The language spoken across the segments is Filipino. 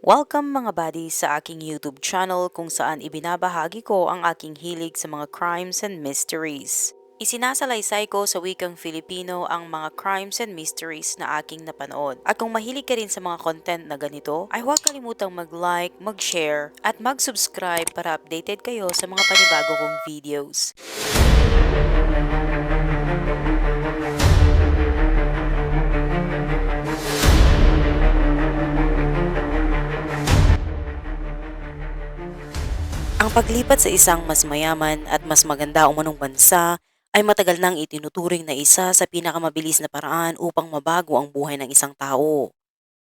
Welcome mga buddies sa aking YouTube channel kung saan ibinabahagi ko ang aking hilig sa mga crimes and mysteries. Isinasalaysay ko sa wikang Filipino ang mga crimes and mysteries na aking napanood. At kung mahilig ka rin sa mga content na ganito, ay huwag kalimutang mag-like, mag-share, at mag-subscribe para updated kayo sa mga panibago kong videos. Ang paglipat sa isang mas mayaman at mas maganda umanong bansa ay matagal nang itinuturing na isa sa pinakamabilis na paraan upang mabago ang buhay ng isang tao.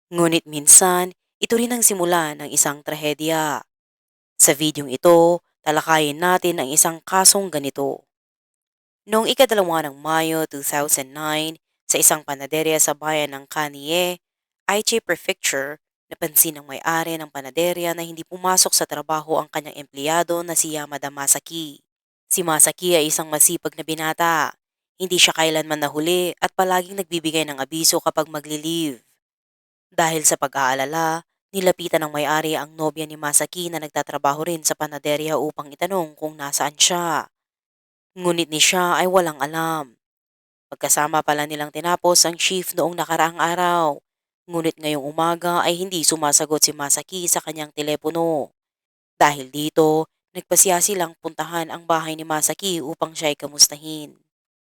Ngunit minsan, ito rin ang simula ng isang trahedya. Sa videong ito, talakayin natin ang isang kasong ganito. Noong ikadalawa ng Mayo 2009, sa isang panaderya sa bayan ng Kanye, Aichi Prefecture, napansin ng may-ari ng panaderya na hindi pumasok sa trabaho ang kanyang empleyado na si Yamada Masaki. Si Masaki ay isang masipag na binata. Hindi siya kailanman nahuli at palaging nagbibigay ng abiso kapag magli-leave. Dahil sa pag-aalala, nilapitan ng may-ari ang nobya ni Masaki na nagtatrabaho rin sa panaderya upang itanong kung nasaan siya. Ngunit ni siya ay walang alam. Pagkasama pala nilang tinapos ang shift noong nakaraang araw. Ngunit ngayong umaga ay hindi sumasagot si Masaki sa kanyang telepono. Dahil dito, nagpasya silang puntahan ang bahay ni Masaki upang siya ay kamustahin.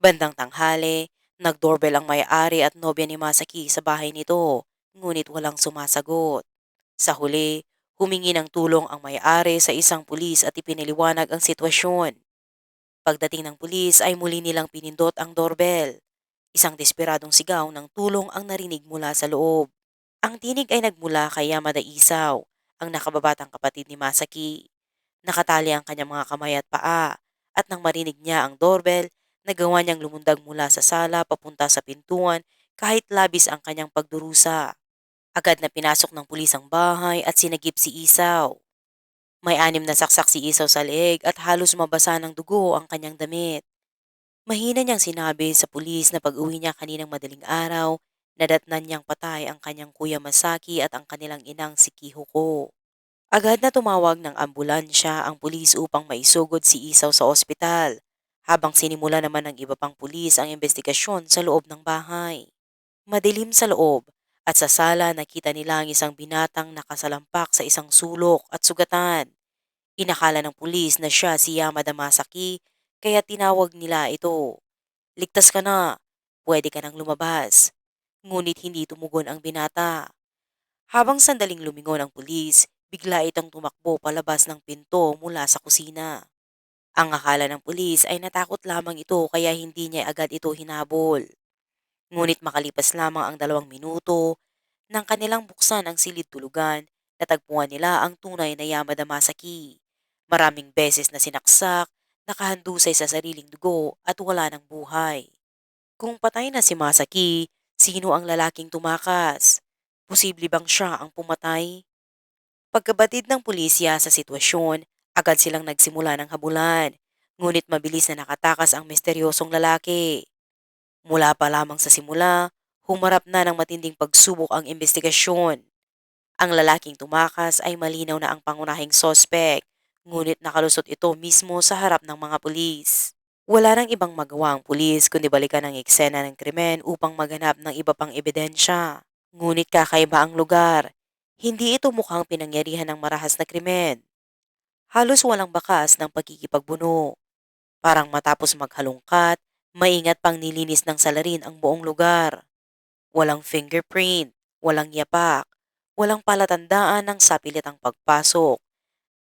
Bandang tanghali, nagdoorbell ang may-ari at nobya ni Masaki sa bahay nito, ngunit walang sumasagot. Sa huli, humingi ng tulong ang may-ari sa isang pulis at ipiniliwanag ang sitwasyon. Pagdating ng pulis ay muli nilang pinindot ang doorbell. Isang desperadong sigaw ng tulong ang narinig mula sa loob. Ang tinig ay nagmula kay Yamada Isaw, ang nakababatang kapatid ni Masaki. Nakatali ang kanyang mga kamay at paa, at nang marinig niya ang doorbell, nagawa niyang lumundag mula sa sala papunta sa pintuan kahit labis ang kanyang pagdurusa. Agad na pinasok ng pulis ang bahay at sinagip si Isaw. May anim na saksak si Isaw sa leeg at halos mabasa ng dugo ang kanyang damit. Mahina niyang sinabi sa pulis na pag-uwi niya kaninang madaling araw, nadatnan niyang patay ang kanyang kuya Masaki at ang kanilang inang si Kihuko. Agad na tumawag ng ambulansya ang pulis upang maisugod si Isaw sa ospital, habang sinimula naman ng iba pang pulis ang investigasyon sa loob ng bahay. Madilim sa loob at sa sala nakita nila ang isang binatang nakasalampak sa isang sulok at sugatan. Inakala ng pulis na siya si Yamada Masaki kaya tinawag nila ito. Ligtas ka na, pwede ka nang lumabas. Ngunit hindi tumugon ang binata. Habang sandaling lumingon ang pulis, bigla itong tumakbo palabas ng pinto mula sa kusina. Ang akala ng pulis ay natakot lamang ito kaya hindi niya agad ito hinabol. Ngunit makalipas lamang ang dalawang minuto, nang kanilang buksan ang silid tulugan, natagpuan nila ang tunay na Yamada Masaki. Maraming beses na sinaksak, nakahandusay sa sariling dugo at wala ng buhay. Kung patay na si Masaki, sino ang lalaking tumakas? Posible bang siya ang pumatay? Pagkabatid ng pulisya sa sitwasyon, agad silang nagsimula ng habulan, ngunit mabilis na nakatakas ang misteryosong lalaki. Mula pa lamang sa simula, humarap na ng matinding pagsubok ang investigasyon. Ang lalaking tumakas ay malinaw na ang pangunahing sospek, ngunit nakalusot ito mismo sa harap ng mga pulis. Wala nang ibang magawa ang pulis kundi balikan ang eksena ng krimen upang maghanap ng iba pang ebidensya. Ngunit kakaiba ang lugar. Hindi ito mukhang pinangyarihan ng marahas na krimen. Halos walang bakas ng pagkikipagbuno. Parang matapos maghalongkat, maingat pang nilinis ng salarin ang buong lugar. Walang fingerprint, walang yapak, walang palatandaan ng sapilitang pagpasok.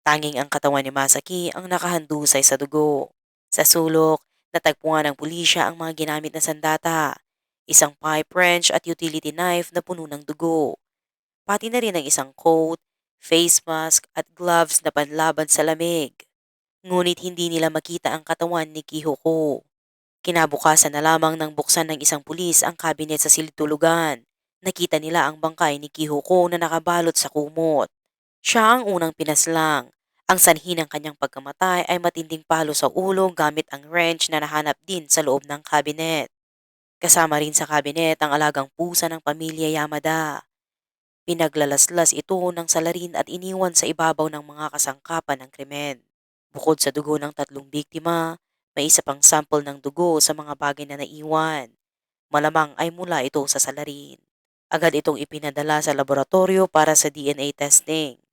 Tanging ang katawan ni Masaki ang nakahandusay sa dugo. Sa sulok, natagpuan ng pulisya ang mga ginamit na sandata, isang pipe wrench at utility knife na puno ng dugo. Pati na rin ang isang coat, face mask at gloves na panlaban sa lamig. Ngunit hindi nila makita ang katawan ni Kihoko. Kinabukasan na lamang nang buksan ng isang pulis ang kabinet sa silid-tulugan. Nakita nila ang bangkay ni Kihoko na nakabalot sa kumot. Siya ang unang pinaslang. Ang sanhi ng kanyang pagkamatay ay matinding palo sa ulo gamit ang wrench na nahanap din sa loob ng kabinet. Kasama rin sa kabinet ang alagang pusa ng pamilya Yamada. Pinaglalaslas ito ng salarin at iniwan sa ibabaw ng mga kasangkapan ng krimen. Bukod sa dugo ng tatlong biktima, may isa pang sample ng dugo sa mga bagay na naiwan. Malamang ay mula ito sa salarin. Agad itong ipinadala sa laboratorio para sa DNA testing.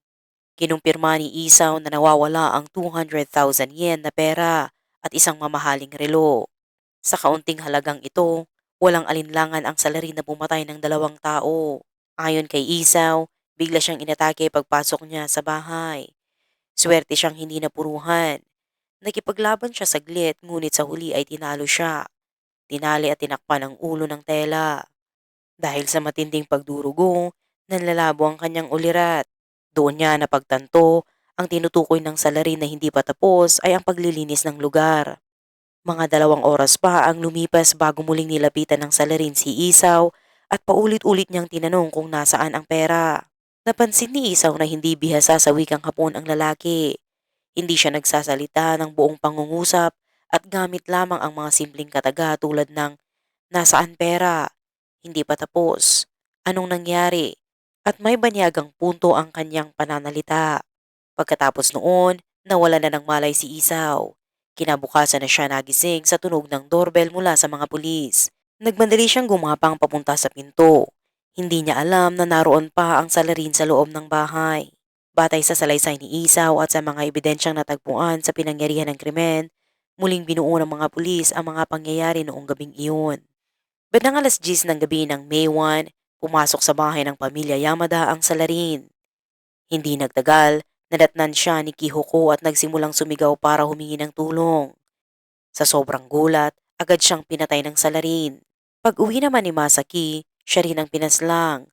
Kinumpirma ni Isaw na nawawala ang 200,000 yen na pera at isang mamahaling relo. Sa kaunting halagang ito, walang alinlangan ang salarin na pumatay ng dalawang tao. Ayon kay Isaw, bigla siyang inatake pagpasok niya sa bahay. Swerte siyang hindi napuruhan. Nakipaglaban siya saglit ngunit sa huli ay tinalo siya. Tinali at tinakpan ang ulo ng tela. Dahil sa matinding pagdurugo, nanlalabo ang kanyang ulirat. Doon niya napagtanto ang tinutukoy ng salarin na hindi pa tapos ay ang paglilinis ng lugar. Mga dalawang oras pa ang lumipas bago muling nilapitan ng salarin si Isaw at paulit-ulit niyang tinanong kung nasaan ang pera. Napansin ni Isaw na hindi bihasa sa wikang hapon ang lalaki. Hindi siya nagsasalita ng buong pangungusap at gamit lamang ang mga simpleng kataga tulad ng nasaan pera, hindi pa tapos, anong nangyari, at may banyagang punto ang kanyang pananalita. Pagkatapos noon, nawala na ng malay si Isaw. Kinabukasan na siya nagising sa tunog ng doorbell mula sa mga pulis. Nagmandali siyang gumapang papunta sa pinto. Hindi niya alam na naroon pa ang salarin sa loob ng bahay. Batay sa salaysay ni Isaw at sa mga ebidensyang natagpuan sa pinangyarihan ng krimen, muling binuo ng mga pulis ang mga pangyayari noong gabing iyon. Bandang alas 10 ng gabi ng May 1, pumasok sa bahay ng pamilya Yamada ang salarin. Hindi nagtagal, nadatnan siya ni Kihoko at nagsimulang sumigaw para humingi ng tulong. Sa sobrang gulat, agad siyang pinatay ng salarin. Pag uwi naman ni Masaki, siya rin ang pinaslang.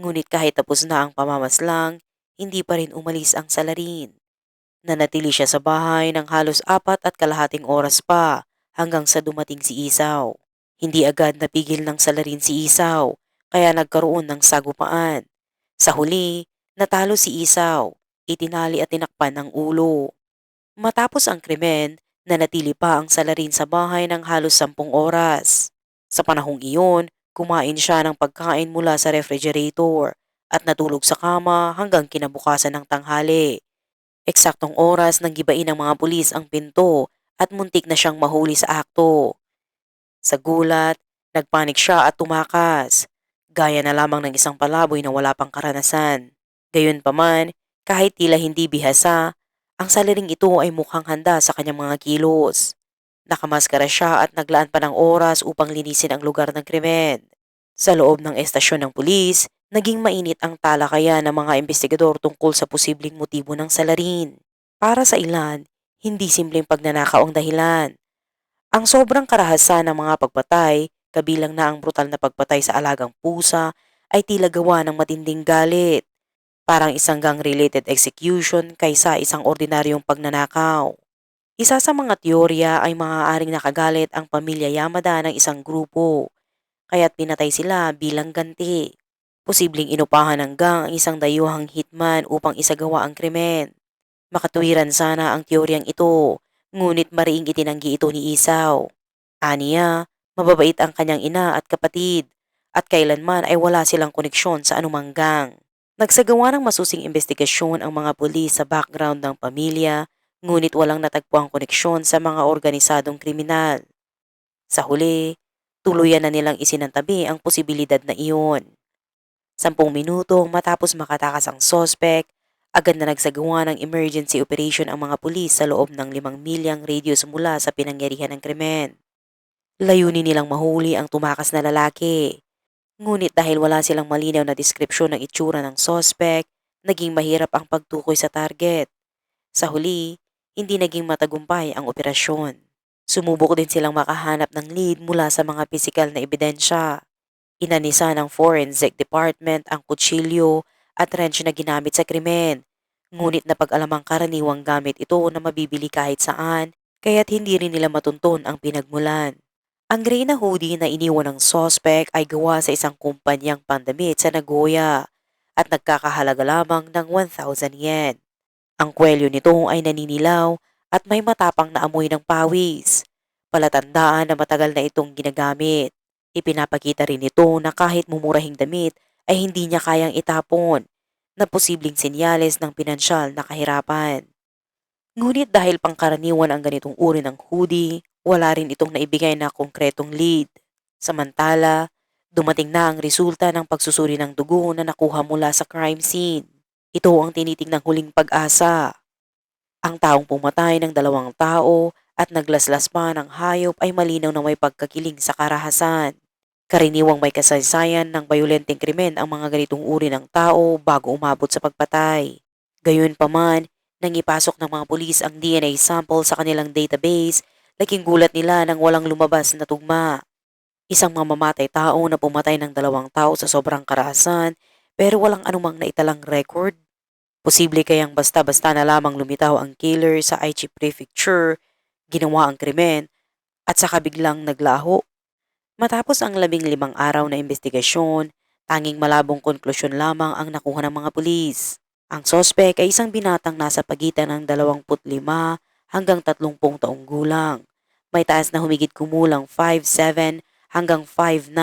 Ngunit kahit tapos na ang pamamaslang, hindi pa rin umalis ang salarin. Nanatili siya sa bahay ng halos apat at kalahating oras pa hanggang sa dumating si Isaw. Hindi agad napigil ng salarin si Isaw, kaya nagkaroon ng sagupaan. Sa huli, natalo si Isaw, itinali at tinakpan ang ulo. Matapos ang krimen, nanatili pa ang salarin sa bahay ng halos sampung oras. Sa panahong iyon, kumain siya ng pagkain mula sa refrigerator at natulog sa kama hanggang kinabukasan ng tanghali. Eksaktong oras nang gibain ng mga pulis ang pinto at muntik na siyang mahuli sa akto. Sa gulat, nagpanik siya at tumakas. Gaya na lamang ng isang palaboy na wala pang karanasan. Gayunpaman, kahit tila hindi bihasa, ang salaring ito ay mukhang handa sa kanyang mga kilos. Nakamaskara siya at naglaan pa ng oras upang linisin ang lugar ng krimen. Sa loob ng estasyon ng pulis, naging mainit ang talakayan ng mga investigador tungkol sa posibleng motibo ng salarin. Para sa ilan, hindi simpleng pagnanakaw ang dahilan. Ang sobrang karahasan ng mga pagpatay, kabilang na ang brutal na pagpatay sa alagang pusa, ay tila gawa ng matinding galit. Parang isang gang-related execution kaysa isang ordinaryong pagnanakaw. Isa sa mga teorya ay maaaring nakagalit ang pamilya Yamada ng isang grupo, kaya't pinatay sila bilang ganti. Posibleng inupahan ng gang ang isang dayuhang hitman upang isagawa ang krimen. Makatuwiran sana ang teoryang ito, ngunit mariing itinanggi ito ni Isaw. Aniya, mababait ang kanyang ina at kapatid, at kailanman ay wala silang koneksyon sa anumang gang. Nagsagawa ng masusing investigasyon ang mga pulis sa background ng pamilya, ngunit walang natagpuang koneksyon sa mga organisadong kriminal. Sa huli, tuluyan na nilang isinantabi ang posibilidad na iyon. Sampung minuto matapos makatakas ang sospek, agad na nagsagawa ng emergency operation ang mga pulis sa loob ng limang milyang radius mula sa pinangyarihan ng krimen. Layunin nilang mahuli ang tumakas na lalaki. Ngunit dahil wala silang malinaw na deskripsyon ng itsura ng sospek, naging mahirap ang pagtukoy sa target. Sa huli, hindi naging matagumpay ang operasyon. Sumubok din silang makahanap ng lead mula sa mga pisikal na ebidensya. Inanisa ng Forensic Department ang kutsilyo at wrench na ginamit sa krimen. Ngunit napag-alamang karaniwang gamit ito na mabibili kahit saan, kaya't hindi rin nila matunton ang pinagmulan. Ang gray na hoodie na iniwan ng suspect ay gawa sa isang kumpanyang pandamit sa Nagoya at nagkakahalaga lamang ng 1,000 yen. Ang kwelyo nito ay naninilaw at may matapang na amoy ng pawis. Palatandaan na matagal na itong ginagamit. Ipinapakita rin ito na kahit mumurahing damit ay hindi niya kayang itapon na posibleng senyales ng pinansyal na kahirapan. Ngunit dahil pangkaraniwan ang ganitong uri ng hoodie, wala rin itong naibigay na konkretong lead. Samantala, dumating na ang resulta ng pagsusuri ng dugo na nakuha mula sa crime scene. Ito ang tinitingnang huling pag-asa. Ang taong pumatay ng dalawang tao at naglaslas pa ng hayop ay malinaw na may pagkakiling sa karahasan. Karaniwang may kasaysayan ng bayolenteng krimen ang mga ganitong uri ng tao bago umabot sa pagpatay. Gayunpaman, nang ipasok ng mga pulis ang DNA sample sa kanilang database, laking gulat nila nang walang lumabas na tugma. Isang mamamatay tao na pumatay ng dalawang tao sa sobrang karahasan pero walang anumang naitalang record. Posible kayang basta-basta na lamang lumitaw ang killer sa Aichi Prefecture, ginawa ang krimen, at saka biglang naglaho. Matapos ang labing limang araw na investigasyon, tanging malabong konklusyon lamang ang nakuha ng mga pulis. Ang sospek ay isang binatang nasa pagitan ng 25 hanggang 30 taong gulang. May taas na humigit kumulang 5'7 hanggang 5'9.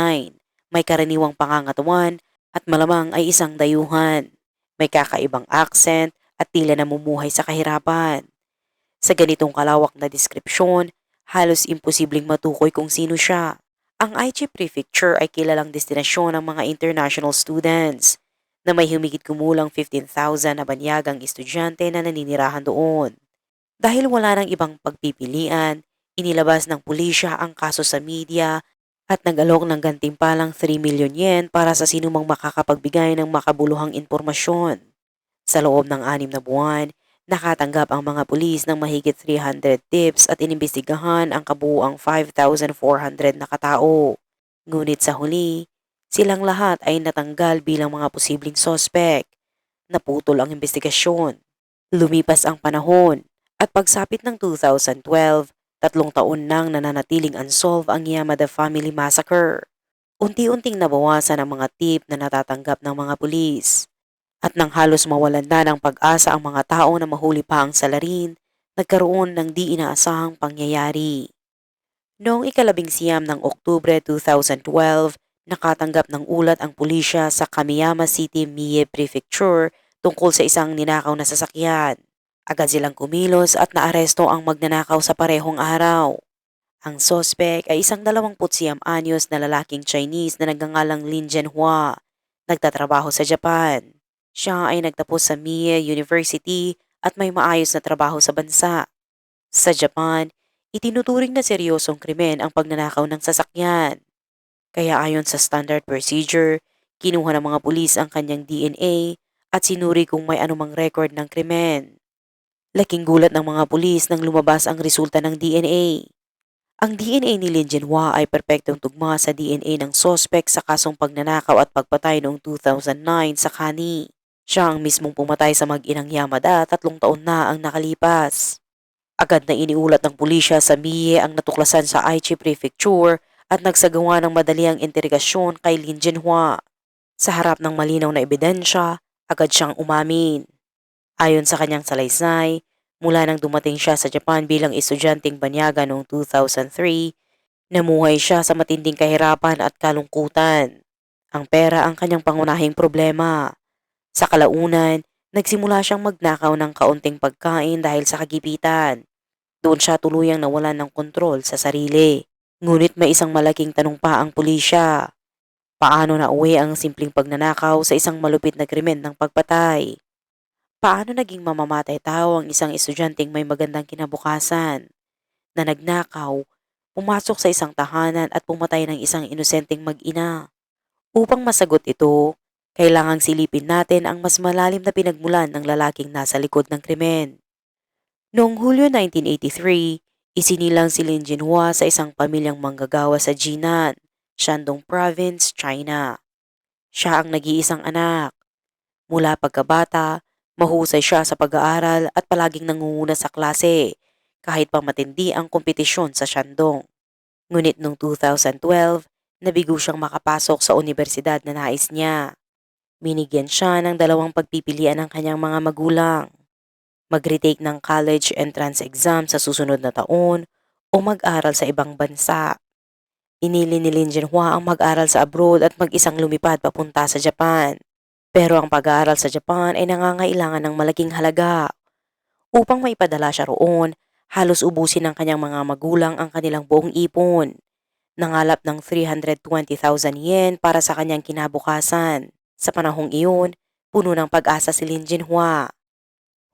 May karaniwang pangangatawan at malamang ay isang dayuhan. May kakaibang accent at tila namumuhay sa kahirapan. Sa ganitong kalawak na deskripsyon, halos imposibleng matukoy kung sino siya. Ang Aichi Prefecture ay kilalang destinasyon ng mga international students na may humigit kumulang 15,000 na banyagang estudyante na naninirahan doon. Dahil wala nang ibang pagpipilian, inilabas ng pulisya ang kaso sa media at nag-alok ng gantimpalang 3 million yen para sa sinumang makakapagbigay ng makabuluhang impormasyon. Sa loob ng anim na buwan, nakatanggap ang mga pulis ng mahigit 300 tips at inimbestigahan ang kabuuang 5,400 na katao. Ngunit sa huli, silang lahat ay natanggal bilang mga posibleng sospek. Naputol ang investigasyon. Lumipas ang panahon at pagsapit ng 2012, tatlong taon nang nananatiling unsolved ang Yamada Family Massacre. Unti-unting nabawasan ang mga tip na natatanggap ng mga pulis. At nang halos mawalan na ng pag-asa ang mga tao na mahuli pa ang salarin, nagkaroon ng di inaasahang pangyayari. Noong ikalabing siyam ng Oktubre 2012, nakatanggap ng ulat ang pulisya sa Kamiyama City, Mie Prefecture tungkol sa isang ninakaw na sasakyan. Agad silang kumilos at naaresto ang magnanakaw sa parehong araw. Ang sospek ay isang 29 anyos na lalaking Chinese na nagngangalang Lin Jianhua, nagtatrabaho sa Japan. Siya ay nagtapos sa Mie University at may maayos na trabaho sa bansa. Sa Japan, itinuturing na seryosong krimen ang pagnanakaw ng sasakyan. Kaya ayon sa standard procedure, kinuha ng mga pulis ang kanyang DNA at sinuri kung may anumang record ng krimen. Laking gulat ng mga pulis nang lumabas ang resulta ng DNA. Ang DNA ni Lin Jianhua ay perpektong tugma sa DNA ng sospek sa kasong pagnanakaw at pagpatay noong 2009 sa Kani. Siya ang mismong pumatay sa mag-inang Yamada tatlong taon na ang nakalipas. Agad na iniulat ng pulisya sa Mie ang natuklasan sa Aichi Prefecture at nagsagawa ng madaliang interigasyon kay Lin Jianhua. Sa harap ng malinaw na ebidensya, agad siyang umamin. Ayon sa kanyang salaysay, mula nang dumating siya sa Japan bilang estudyanteng banyaga noong 2003, namuhay siya sa matinding kahirapan at kalungkutan. Ang pera ang kanyang pangunahing problema. Sa kalaunan, nagsimula siyang magnakaw ng kaunting pagkain dahil sa kagipitan. Doon siya tuluyang nawalan ng kontrol sa sarili. Ngunit may isang malaking tanong pa ang pulisya. Paano na uwi ang simpleng pagnanakaw sa isang malupit na krimen ng pagpatay? Paano naging mamamatay tao ang isang estudyanteng may magandang kinabukasan na nagnakaw, pumasok sa isang tahanan at pumatay ng isang inosenteng mag-ina? Upang masagot ito, kailangang silipin natin ang mas malalim na pinagmulan ng lalaking nasa likod ng krimen. Noong Hulyo 1983, isinilang si Lin Jinhua sa isang pamilyang manggagawa sa Jinan, Shandong Province, China. Siya ang nag-iisang anak. Mula pagkabata, mahusay siya sa pag-aaral at palaging nangunguna sa klase, kahit pa matindi ang kompetisyon sa Shandong. Ngunit noong 2012, nabigo siyang makapasok sa universidad na nais niya. Minigyan siya ng dalawang pagpipilian ng kanyang mga magulang. Mag-retake ng college entrance exam sa susunod na taon o mag-aral sa ibang bansa. Pinili ni Lin Jinhua ang mag-aral sa abroad at mag-isang lumipad papunta sa Japan. Pero ang pag-aaral sa Japan ay nangangailangan ng malaking halaga. Upang maipadala siya roon, halos ubusin ng kanyang mga magulang ang kanilang buong ipon. Nangalap ng 320,000 yen para sa kanyang kinabukasan. Sa panahong iyon, puno ng pag-asa si Lin Jinhua.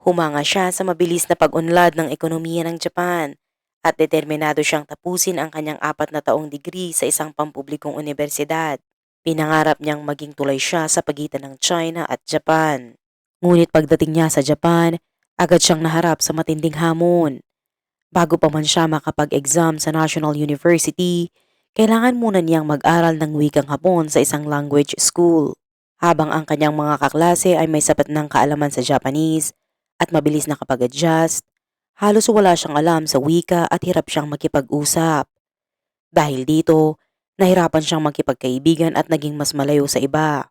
Humanga siya sa mabilis na pag-unlad ng ekonomiya ng Japan at determinado siyang tapusin ang kanyang apat na taong degree sa isang pampublikong universidad. Pinangarap niyang maging tulay siya sa pagitan ng China at Japan. Ngunit pagdating niya sa Japan, agad siyang naharap sa matinding hamon. Bago pa man siya makapag-exam sa National University, kailangan muna niyang mag-aral ng wikang Hapon sa isang language school. Habang ang kanyang mga kaklase ay may sapat ng kaalaman sa Japanese at mabilis nakapag-adjust, halos wala siyang alam sa wika at hirap siyang makipag-usap. Dahil dito, nahirapan siyang makipagkaibigan at naging mas malayo sa iba.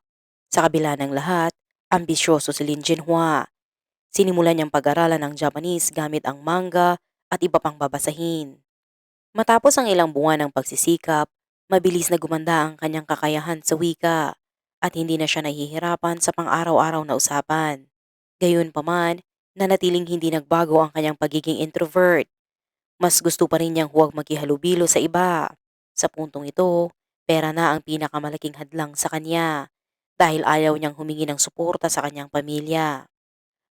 Sa kabila ng lahat, ambisyoso si Lin Jinhua. Sinimulan niyang pag-aralan ng Japanese gamit ang manga at iba pang babasahin. Matapos ang ilang buwan ng pagsisikap, mabilis na gumanda ang kanyang kakayahan sa wika at hindi na siya nahihirapan sa pang-araw-araw na usapan. Gayunpaman, nanatiling hindi nagbago ang kanyang pagiging introvert. Mas gusto pa rin niyang huwag makihalubilo sa iba. Sa puntong ito, pera na ang pinakamalaking hadlang sa kanya dahil ayaw niyang humingi ng suporta sa kanyang pamilya.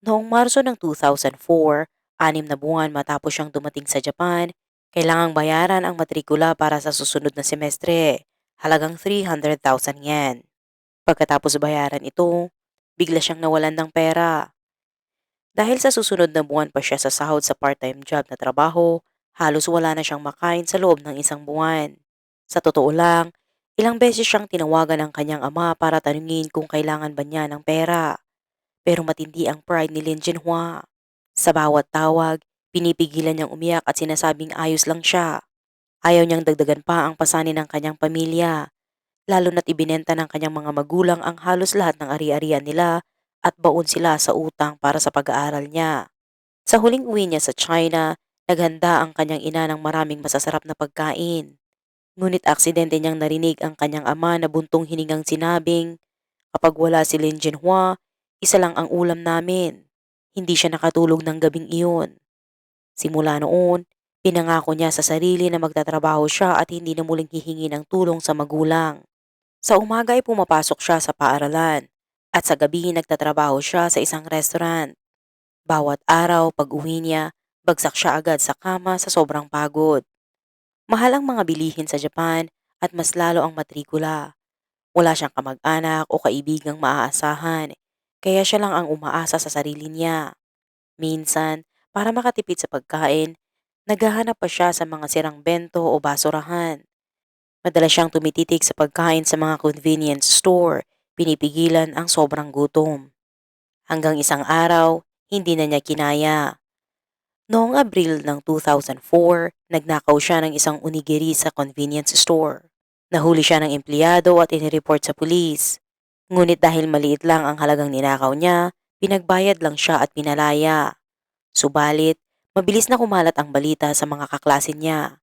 Noong Marso ng 2004, anim na buwan matapos siyang dumating sa Japan, kailangang bayaran ang matrikula para sa susunod na semestre, halagang 300,000 yen. Pagkatapos bayaran ito, bigla siyang nawalan ng pera. Dahil sa susunod na buwan pa siya sa sahod sa part-time job na trabaho, halos wala na siyang makain sa loob ng isang buwan. Sa totoo lang, ilang beses siyang tinawagan ng kanyang ama para tanungin kung kailangan ba niya ng pera. Pero matindi ang pride ni Lin Jinhua. Sa bawat tawag, pinipigilan niyang umiyak at sinasabing ayos lang siya. Ayaw niyang dagdagan pa ang pasanin ng kanyang pamilya, lalo na't ibinenta ng kanyang mga magulang ang halos lahat ng ari-arian nila at baon sila sa utang para sa pag-aaral niya. Sa huling uwi niya sa China, naghanda ang kanyang ina ng maraming masasarap na pagkain. Ngunit aksidente niyang narinig ang kanyang ama na buntong hiningang sinabing, kapag wala si Lin Jinhua, isa lang ang ulam namin. Hindi siya nakatulog ng gabing iyon. Simula noon, pinangako niya sa sarili na magtatrabaho siya at hindi na muling hihingi ng tulong sa magulang. Sa umaga ay pumapasok siya sa paaralan at sa gabi nagtatrabaho siya sa isang restaurant. Bawat araw pag uwi niya, bagsak siya agad sa kama sa sobrang pagod. Mahal ang mga bilihin sa Japan at mas lalo ang matrikula. Wala siyang kamag-anak o kaibigang maaasahan, kaya siya lang ang umaasa sa sarili niya. Minsan, para makatipid sa pagkain, naghahanap pa siya sa mga sirang bento o basurahan. Madalas siyang tumititig sa pagkain sa mga convenience store, pinipigilan ang sobrang gutom. Hanggang isang araw, hindi na niya kinaya. Noong Abril ng 2004, nagnakaw siya ng isang unigiri sa convenience store. Nahuli siya ng empleyado at inireport sa pulis. Ngunit dahil maliit lang ang halagang ninakaw niya, pinagbayad lang siya at pinalaya. Subalit, mabilis na kumalat ang balita sa mga kaklase niya.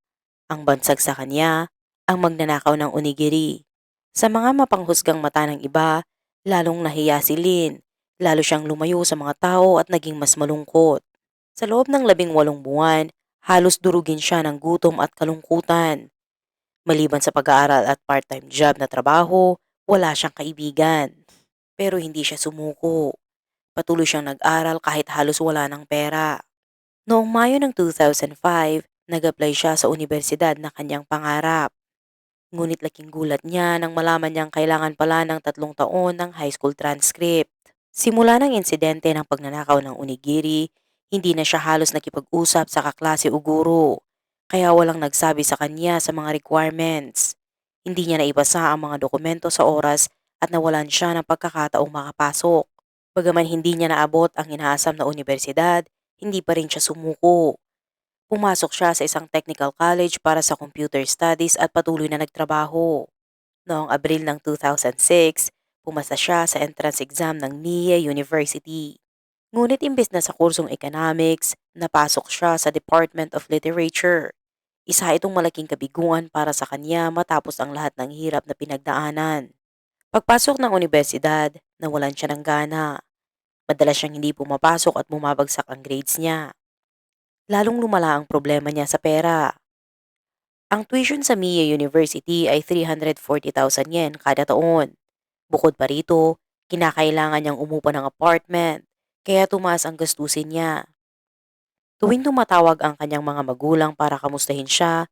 Ang bansag sa kanya, ang magnanakaw ng unigiri. Sa mga mapanghusgang mata ng iba, lalong nahiya si Lin, lalo siyang lumayo sa mga tao at naging mas malungkot. Sa loob ng labing walong buwan, halos durugin siya ng gutom at kalungkutan. Maliban sa pag-aaral at part-time job na trabaho, wala siyang kaibigan. Pero hindi siya sumuko. Patuloy siyang nag-aral kahit halos wala ng pera. Noong Mayo ng 2005, nag-apply siya sa universidad na kanyang pangarap. Ngunit laking gulat niya nang malaman niyang kailangan pala ng tatlong taon ng high school transcript. Simula ng insidente ng pagnanakaw ng unigiri, hindi na siya halos nakipag-usap sa kaklase o guro, kaya walang nagsabi sa kanya sa mga requirements. Hindi niya naibasa ang mga dokumento sa oras at nawalan siya ng pagkakataong makapasok. Bagaman hindi niya naabot ang inaasam na universidad, hindi pa rin siya sumuko. Pumasok siya sa isang technical college para sa computer studies at patuloy na nagtrabaho. Noong Abril ng 2006, pumasa siya sa entrance exam ng NIE University. Ngunit imbes na sa kursong economics, napasok siya sa Department of Literature. Isa itong malaking kabiguan para sa kanya matapos ang lahat ng hirap na pinagdaanan. Pagpasok ng unibersidad, nawalan siya ng gana. Madalas siyang hindi pumapasok at bumabagsak ang grades niya. Lalong lumala ang problema niya sa pera. Ang tuition sa Mia University ay 340,000 yen kada taon. Bukod pa rito, kinakailangan niyang umupa ng apartment, kaya tumaas ang gastusin niya. Tuwing tumatawag ang kanyang mga magulang para kamustahin siya,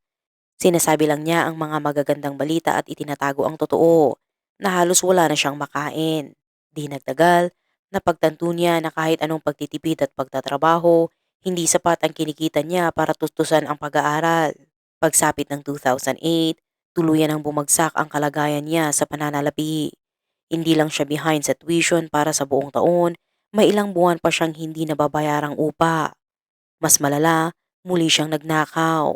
sinasabi lang niya ang mga magagandang balita at itinatago ang totoo na halos wala na siyang makain. Di nagtagal, napagtanto niya na kahit anong pagtitipid at pagtatrabaho, hindi sapat ang kinikita niya para tustusan ang pag-aaral. Pagsapit ng 2008, tuluyan ang bumagsak ang kalagayan niya sa pananalapi. Hindi lang siya behind sa tuition para sa buong taon, may ilang buwan pa siyang hindi nababayarang upa. Mas malala, muli siyang nagnakaw.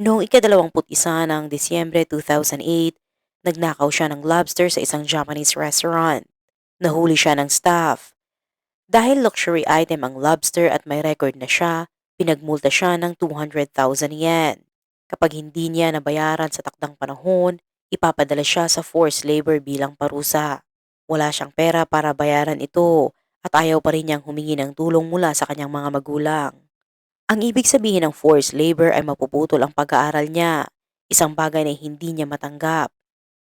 Noong ikadalawamput isa ng Disyembre 2008, nagnakaw siya ng lobster sa isang Japanese restaurant. Nahuli siya ng staff. Dahil luxury item ang lobster at may record na siya, pinagmulta siya ng 200,000 yen. Kapag hindi niya nabayaran sa takdang panahon, ipapadala siya sa forced labor bilang parusa. Wala siyang pera para bayaran ito at ayaw pa rin niyang humingi ng tulong mula sa kanyang mga magulang. Ang ibig sabihin ng forced labor ay mapuputol ang pag-aaral niya, isang bagay na hindi niya matanggap.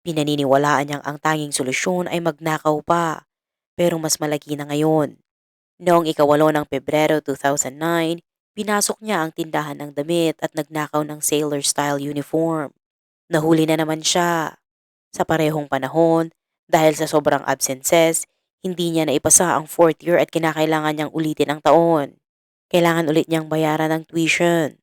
Pinaniniwalaan niyang ang tanging solusyon ay magnakaw pa, pero mas malaki na ngayon. Noong ikawalo ng Pebrero 2009, pinasok niya ang tindahan ng damit at nagnakaw ng sailor-style uniform. Nahuli na naman siya. Sa parehong panahon, dahil sa sobrang absences, hindi niya naipasa ang fourth year at kinakailangan niyang ulitin ang taon. Kailangan ulit niyang bayaran ng tuition.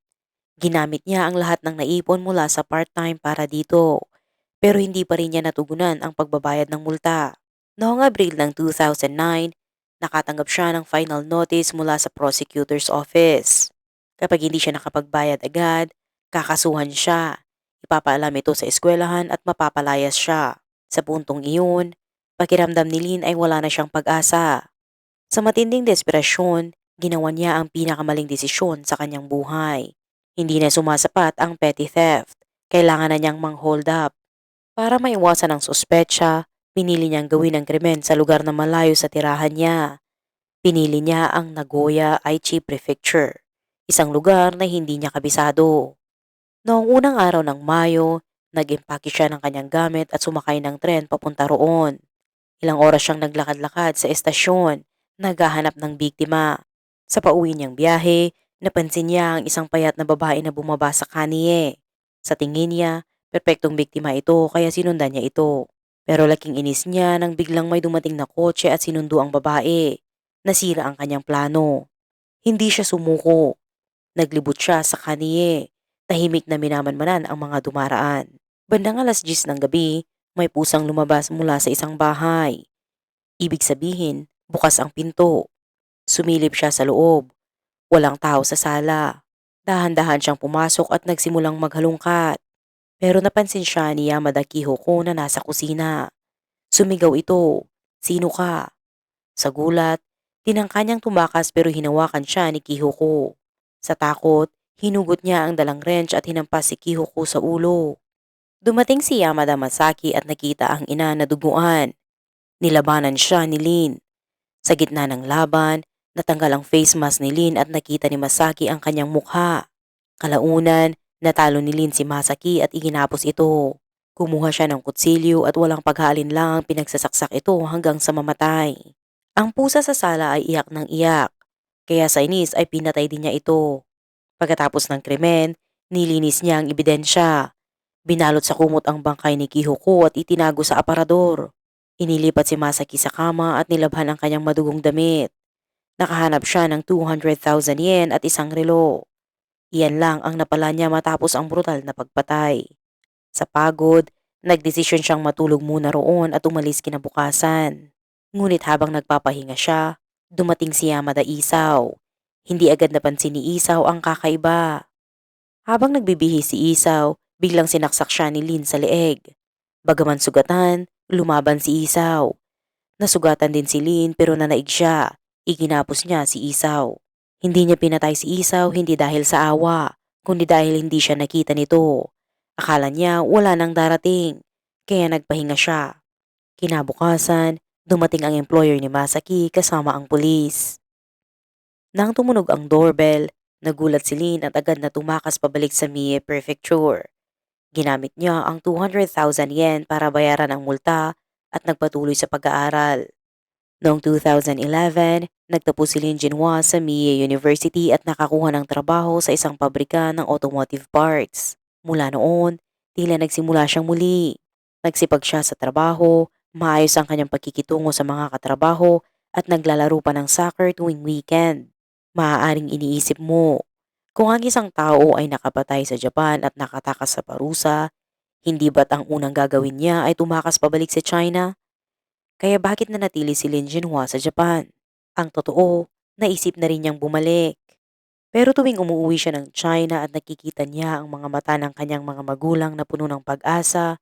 Ginamit niya ang lahat ng naipon mula sa part-time para dito, pero hindi pa rin niya natugunan ang pagbabayad ng multa. Noong Abril ng 2009, nakatanggap siya ng final notice mula sa prosecutor's office. Kapag hindi siya nakapagbayad agad, kakasuhan siya. Ipapaalam ito sa eskwelahan at mapapalayas siya. Sa puntong iyon, pakiramdam ni Lynn ay wala na siyang pag-asa. Sa matinding desperasyon, ginawa niya ang pinakamaling desisyon sa kanyang buhay. Hindi na sumasapat ang petty theft. Kailangan na niyang mang-hold up. Para maiwasan ang suspetsya, pinili niyang gawin ang krimen sa lugar na malayo sa tirahan niya. Pinili niya ang Nagoya Aichi Prefecture, isang lugar na hindi niya kabisado. Noong unang araw ng Mayo, nag-impake siya ng kanyang gamit at sumakay ng tren papunta roon. Ilang oras siyang naglakad-lakad sa estasyon, naghahanap ng biktima. Sa pauwi niyang biyahe, napansin niya ang isang payat na babae na bumaba sa kaniye. Sa tingin niya, perpektong biktima ito kaya sinundan niya ito. Pero laking inis niya nang biglang may dumating na kotse at sinundo ang babae. Nasira ang kanyang plano. Hindi siya sumuko. Naglibot siya sa kaniye. Tahimik na minamanmanan ang mga dumaraan. Bandang alas 10 ng gabi, may pusang lumabas mula sa isang bahay. Ibig sabihin, bukas ang pinto. Sumilip siya sa loob. Walang tao sa sala. Dahan-dahan siyang pumasok at nagsimulang maghalungkat. Pero napansin siya ni Yamada Kihoko na nasa kusina. Sumigaw ito, Sino ka? Sa gulat, tinangka niyang tumakas pero hinawakan siya ni Kihoko. Sa takot, hinugot niya ang dalang wrench at hinampas si Kihoko sa ulo. Dumating si Yamada Masaki at nakita ang ina na duguan. Nilabanan siya ni Lin. Sa gitna ng laban, natanggal ang face mask ni Lin at nakita ni Masaki ang kanyang mukha. Kalaunan, natalo ni Lin si Masaki at iginapos ito. Kumuha siya ng kutsilyo at walang paghalin lang pinagsasaksak ito hanggang sa mamatay. Ang pusa sa sala ay iyak ng iyak, kaya sa inis ay pinatay din niya ito. Pagkatapos ng krimen, nilinis niya ang ebidensya. Binalot sa kumot ang bangkay ni Kihoko at itinago sa aparador. Inilipat si Masaki sa kama at nilabhan ang kanyang madugong damit. Nakahanap siya ng 200,000 yen at isang relo. Iyan lang ang napala niya matapos ang brutal na pagpatay. Sa pagod, nagdesisyon siyang matulog muna roon at umalis kinabukasan. Ngunit habang nagpapahinga siya, dumating si Yamada Isaw. Hindi agad napansin ni Isaw ang kakaiba. Habang nagbibihi si Isaw, biglang sinaksak siya ni Lin sa leeg. Bagaman sugatan, lumaban si Isaw. Nasugatan din si Lin pero nanaig siya. Iginapos niya si Isaw. Hindi niya pinatay si Isaw hindi dahil sa awa, kundi dahil hindi siya nakita nito. Akala niya wala nang darating, kaya nagpahinga siya. Kinabukasan, dumating ang employer ni Masaki kasama ang pulis. Nang tumunog ang doorbell, nagulat si Lin at agad na tumakas pabalik sa Mie Prefecture. Ginamit niya ang 200,000 yen para bayaran ang multa at nagpatuloy sa pag-aaral. Noong 2011, nagtapos si Lin Jinhua sa Mie University at nakakuha ng trabaho sa isang pabrika ng automotive parts. Mula noon, tila nagsimula siyang muli. Nagsipag siya sa trabaho, maayos ang kanyang pagkikitungo sa mga katrabaho at naglalaro pa ng soccer tuwing weekend. Maaaring iniisip mo, kung ang isang tao ay nakapatay sa Japan at nakatakas sa parusa, hindi ba't ang unang gagawin niya ay tumakas pabalik sa China? Kaya bakit nanatili si Lin Jinhua sa Japan? Ang totoo, naisip na rin niyang bumalik. Pero tuwing umuwi siya ng China at nakikita niya ang mga mata ng kanyang mga magulang na puno ng pag-asa,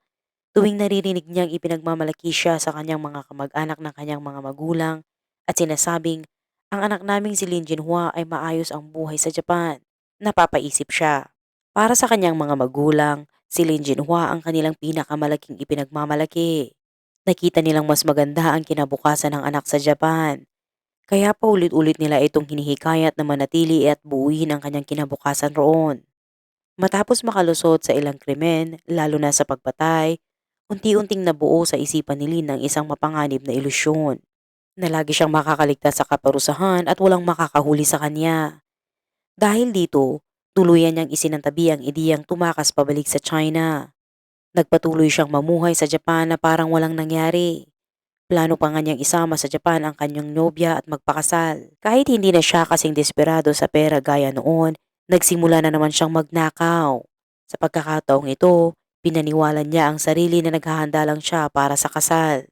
tuwing naririnig niyang ipinagmamalaki siya sa kanyang mga kamag-anak ng kanyang mga magulang at sinasabing, ang anak naming si Lin Jinhua ay maayos ang buhay sa Japan. Napapaisip siya. Para sa kanyang mga magulang, si Lin Jinhua ang kanilang pinakamalaking ipinagmamalaki. Nakita nilang mas maganda ang kinabukasan ng anak sa Japan. Kaya paulit-ulit nila itong hinihikayat na manatili at buuin ang kanyang kinabukasan roon. Matapos makalusot sa ilang krimen, lalo na sa pagpatay, unti-unting nabuo sa isipan ni Lin ang isang mapanganib na ilusyon na lagi siyang makakaligtas sa kaparusahan at walang makakahuli sa kanya. Dahil dito, tuluyan niyang isinantabi ang ideyang tumakas pabalik sa China. Nagpatuloy siyang mamuhay sa Japan na parang walang nangyari. Plano pa nga niyang isama sa Japan ang kanyang nobya at magpakasal. Kahit hindi na siya kasing desperado sa pera gaya noon, nagsimula na naman siyang magnakaw. Sa pagkakataong ito, pinaniwala niya ang sarili na naghahanda lang siya para sa kasal.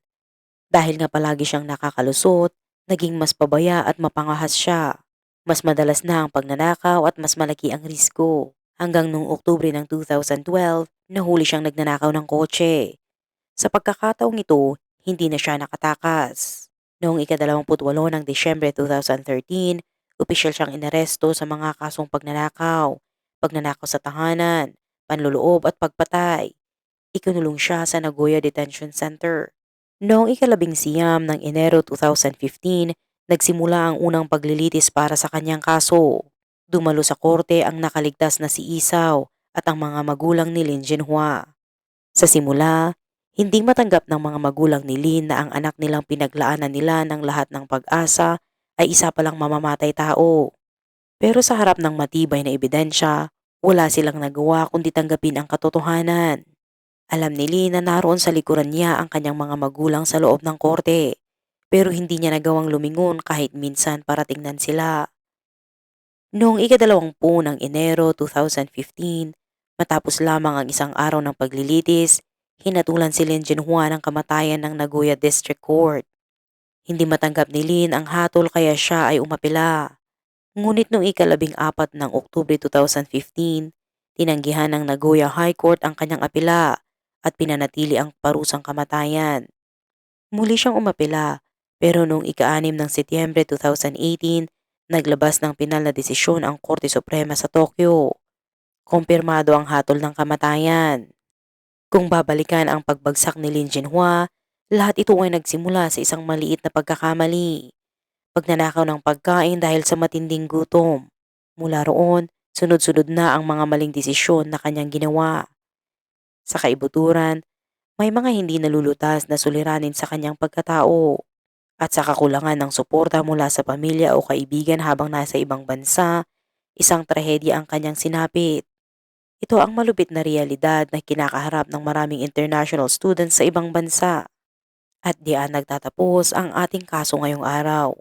Dahil nga palagi siyang nakakalusot, naging mas pabaya at mapangahas siya. Mas madalas na ang pagnanakaw at mas malaki ang risko. Hanggang noong Oktubre ng 2012, nahuli siyang nagnanakaw ng kotse. Sa pagkakataong ito, hindi na siya nakatakas. Noong ikadalawamputwalo ng Disyembre 2013, opisyal siyang inaresto sa mga kasong pagnanakaw, pagnanakaw sa tahanan, panluloob at pagpatay. Ikinulong siya sa Nagoya Detention Center. Noong ikalabing siyam ng Enero 2015, nagsimula ang unang paglilitis para sa kanyang kaso. Dumalo sa korte ang nakaligtas na si Isaw at ang mga magulang ni Lin Jinhua. Sa simula, hindi matanggap ng mga magulang ni Lin na ang anak nilang pinaglaanan nila ng lahat ng pag-asa ay isa palang mamamatay tao. Pero sa harap ng matibay na ebidensya, wala silang nagawa kundi tanggapin ang katotohanan. Alam ni Lin na naroon sa likuran niya ang kanyang mga magulang sa loob ng korte, pero hindi niya nagawang lumingon kahit minsan para tingnan sila. Noong ikadalawampu ng Enero 2015, matapos lamang ang isang araw ng paglilitis, hinatulan si Lin Jinhua ng kamatayan ng Nagoya District Court. Hindi matanggap ni Lin ang hatol kaya siya ay umapila. Ngunit noong ikalabing apat ng Oktubre 2015, tinanggihan ng Nagoya High Court ang kanyang apila at pinanatili ang parusang kamatayan. Muli siyang umapila pero noong ika-anim ng Setyembre 2018, naglabas ng pinal na desisyon ang Korte Suprema sa Tokyo. Kumpirmado ang hatol ng kamatayan. Kung babalikan ang pagbagsak ni Lin Jinhua, lahat ito ay nagsimula sa isang maliit na pagkakamali. Pagnanakaw ng pagkain dahil sa matinding gutom. Mula roon, sunod-sunod na ang mga maling desisyon na kanyang ginawa. Sa kaibuturan, may mga hindi nalulutas na suliranin sa kanyang pagkatao at sa kakulangan ng suporta mula sa pamilya o kaibigan habang nasa ibang bansa, isang trahedya ang kanyang sinapit. Ito ang malupit na realidad na kinakaharap ng maraming international students sa ibang bansa. At diyan nagtatapos ang ating kaso ngayong araw.